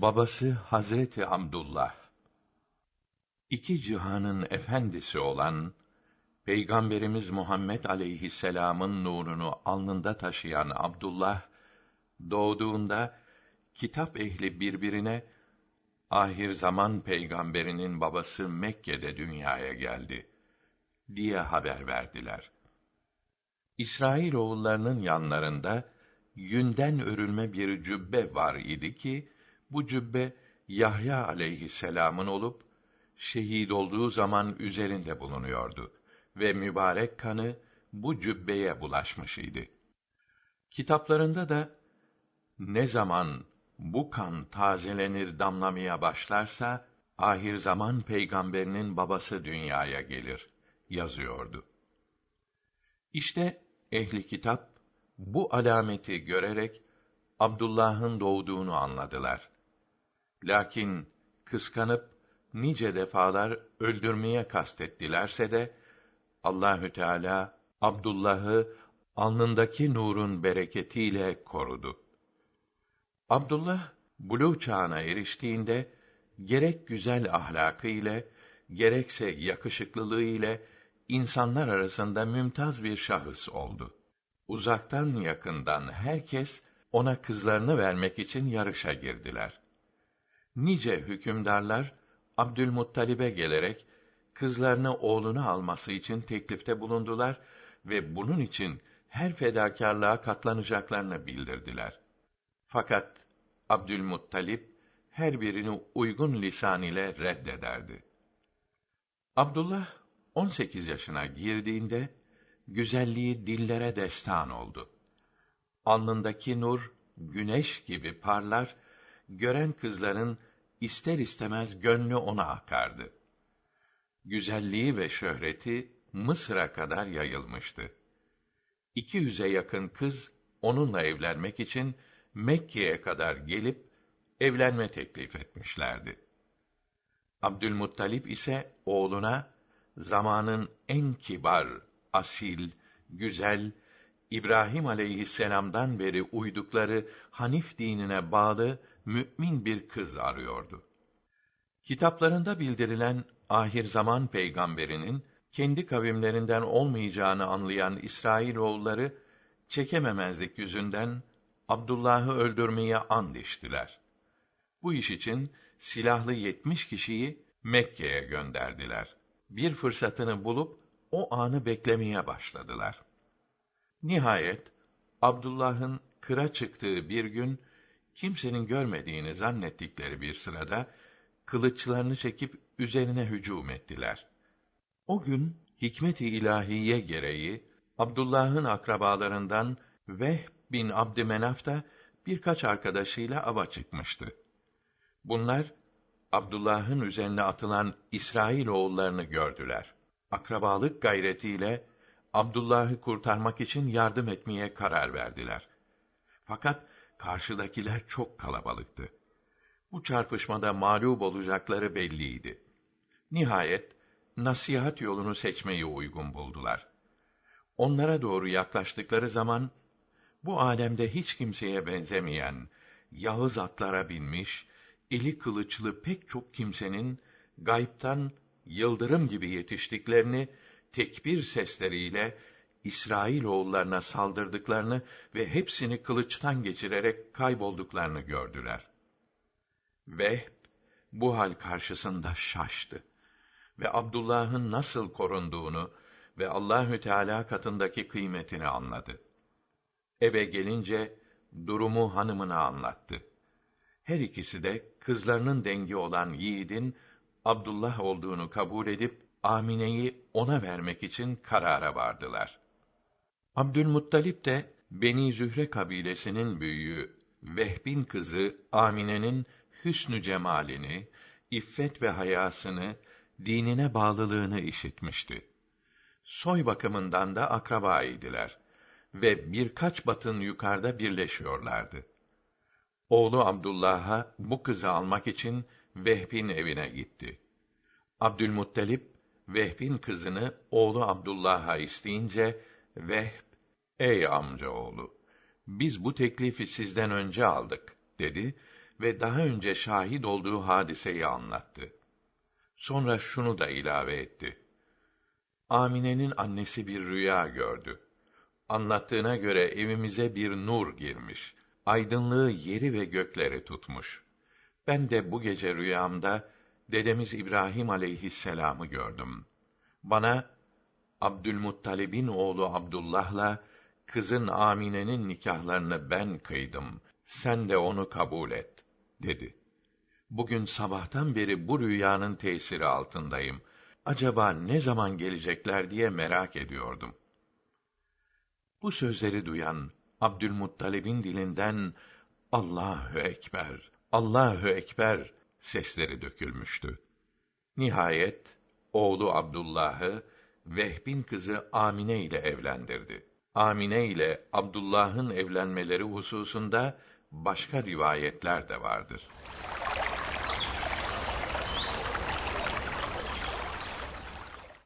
Babası Hazreti Abdullah iki cihanın efendisi olan Peygamberimiz Muhammed aleyhisselam'ın nurunu alnında taşıyan Abdullah doğduğunda kitap ehli birbirine ahir zaman peygamberinin babası Mekke'de dünyaya geldi diye haber verdiler. İsrail oğullarının yanlarında yünden örülme bir cübbe var idi ki bu cübbe Yahya aleyhisselam'ın olup şehit olduğu zaman üzerinde bulunuyordu ve mübarek kanı bu cübbeye bulaşmış idi. Kitaplarında da ne zaman bu kan tazelenir damlamaya başlarsa ahir zaman peygamberinin babası dünyaya gelir yazıyordu. İşte ehli kitap bu alameti görerek Abdullah'ın doğduğunu anladılar. Lakin kıskanıp nice defalar öldürmeye kastettilerse de Allahü Teala Abdullah'ı alnındaki nurun bereketiyle korudu. Abdullah buluğ çağına eriştiğinde gerek güzel ahlakı ile gerekse yakışıklılığı ile insanlar arasında mümtaz bir şahıs oldu. Uzaktan yakından herkes ona kızlarını vermek için yarışa girdiler. Nice hükümdarlar Abdülmuttalib'e gelerek kızlarını oğluna alması için teklifte bulundular ve bunun için her fedakarlığa katlanacaklarını bildirdiler. Fakat Abdülmuttalip her birini uygun lisan ile reddederdi. Abdullah 18 yaşına girdiğinde güzelliği dillere destan oldu. Alnındaki nur güneş gibi parlar, gören kızların ister istemez gönlü ona akardı. Güzelliği ve şöhreti Mısır'a kadar yayılmıştı. İki yüze yakın kız onunla evlenmek için Mekke'ye kadar gelip evlenme teklif etmişlerdi. Abdülmuttalip ise oğluna zamanın en kibar, asil, güzel, İbrahim aleyhisselam'dan beri uydukları Hanif dinine bağlı mümin bir kız arıyordu. Kitaplarında bildirilen ahir zaman peygamberinin kendi kavimlerinden olmayacağını anlayan İsrail oğulları çekememezlik yüzünden Abdullah'ı öldürmeye and içtiler. Bu iş için silahlı yetmiş kişiyi Mekke'ye gönderdiler. Bir fırsatını bulup o anı beklemeye başladılar. Nihayet Abdullah'ın kıra çıktığı bir gün kimsenin görmediğini zannettikleri bir sırada kılıçlarını çekip üzerine hücum ettiler. O gün hikmet-i ilahiye gereği Abdullah'ın akrabalarından Vehb bin Abdümenaf da birkaç arkadaşıyla ava çıkmıştı. Bunlar Abdullah'ın üzerine atılan İsrail oğullarını gördüler. Akrabalık gayretiyle Abdullah'ı kurtarmak için yardım etmeye karar verdiler. Fakat karşıdakiler çok kalabalıktı. Bu çarpışmada mağlup olacakları belliydi. Nihayet nasihat yolunu seçmeyi uygun buldular. Onlara doğru yaklaştıkları zaman bu alemde hiç kimseye benzemeyen yağız atlara binmiş, eli kılıçlı pek çok kimsenin gayiptan yıldırım gibi yetiştiklerini tekbir sesleriyle İsrail oğullarına saldırdıklarını ve hepsini kılıçtan geçirerek kaybolduklarını gördüler. Vehb bu hal karşısında şaştı ve Abdullah'ın nasıl korunduğunu ve Allahü Teala katındaki kıymetini anladı. Eve gelince durumu hanımına anlattı. Her ikisi de kızlarının dengi olan yiğidin Abdullah olduğunu kabul edip Amine'yi ona vermek için karara vardılar. Abdülmuttalip de Beni Zühre kabilesinin büyüğü Vehb'in kızı Amine'nin hüsnü cemalini, iffet ve hayasını, dinine bağlılığını işitmişti. Soy bakımından da akraba idiler ve birkaç batın yukarıda birleşiyorlardı. Oğlu Abdullah'a bu kızı almak için Vehb'in evine gitti. Abdülmuttalip Vehb'in kızını oğlu Abdullah'a isteyince Vehb, ey amcaoğlu, biz bu teklifi sizden önce aldık, dedi ve daha önce şahit olduğu hadiseyi anlattı. Sonra şunu da ilave etti. Amine'nin annesi bir rüya gördü. Anlattığına göre evimize bir nur girmiş. Aydınlığı yeri ve gökleri tutmuş. Ben de bu gece rüyamda dedemiz İbrahim aleyhisselam'ı gördüm. Bana Abdülmuttalib'in oğlu Abdullah'la kızın Amine'nin nikahlarını ben kıydım. Sen de onu kabul et, dedi. Bugün sabahtan beri bu rüyanın tesiri altındayım. Acaba ne zaman gelecekler diye merak ediyordum. Bu sözleri duyan Abdülmuttalib'in dilinden Allahu ekber, Allahu ekber sesleri dökülmüştü. Nihayet oğlu Abdullah'ı Vehb'in kızı Amine ile evlendirdi. Amine ile Abdullah'ın evlenmeleri hususunda başka rivayetler de vardır.